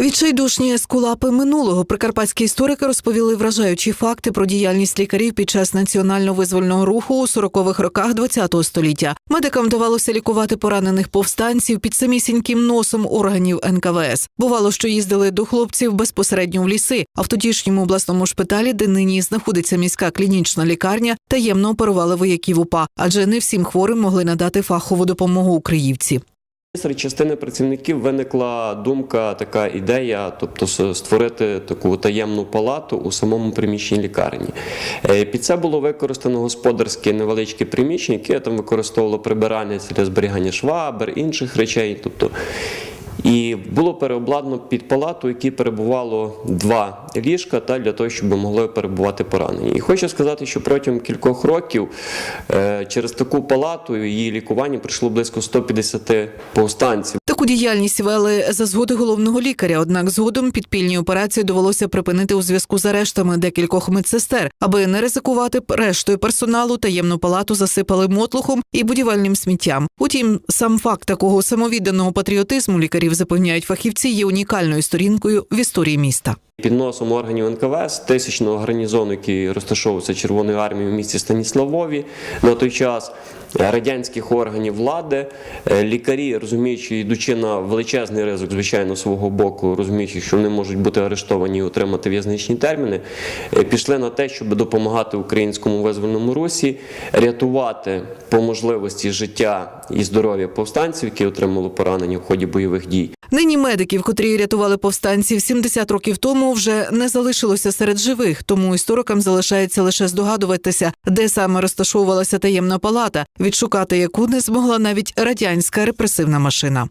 Відчайдушні ескулапи минулого прикарпатські історики розповіли вражаючі факти про діяльність лікарів під час національно-визвольного руху у 40-х роках ХХ століття. Медикам вдавалося лікувати поранених повстанців під самісіньким носом органів НКВС. Бувало, що їздили до хлопців безпосередньо в ліси. А в тодішньому обласному шпиталі, де нині знаходиться міська клінічна лікарня, таємно оперували вояків УПА, адже не всім хворим могли надати фахову допомогу українці. Серед частини працівників виникла думка, така ідея, тобто створити таку таємну палату у самому приміщенні лікарні. Е, Під це було використано господарське невеличке приміщення, яке там використовувало прибирання для зберігання швабер, інших речей. Тобто, і було переобладнано під палату, в якій перебувало два ліжка, та для того, щоб могли перебувати поранені. І хочу сказати, що протягом кількох років е, через таку палату її лікування прийшло близько 150 повстанців. Таку діяльність вели за згоди головного лікаря. Однак згодом підпільні операції довелося припинити у зв'язку з арештами декількох медсестер, аби не ризикувати рештою персоналу. Таємну палату засипали мотлухом і будівельним сміттям. Утім, сам факт такого самовідданого патріотизму лікарів запевняють фахівці є унікальною сторінкою в історії міста. Під носом органів НКВС тисячного гарнізону, який розташовувався Червоною армією в місті Станіславові на той час. е, Радянських органів влади, е, лікарі, розуміючи, йдучи на величезний ризик, звичайно, свого боку, розуміючи, що вони можуть бути арештовані і отримати в'язничні терміни, е, пішли на те, щоб допомагати українському визвольному русі, рятувати по можливості життя і здоров'я повстанців, які отримали поранення в ході бойових дій. Нині медиків, котрі рятували повстанців 70 років тому, вже не залишилося серед живих. Тому історикам залишається лише здогадуватися, де саме розташовувалася таємна палата, відшукати яку не змогла навіть радянська репресивна машина.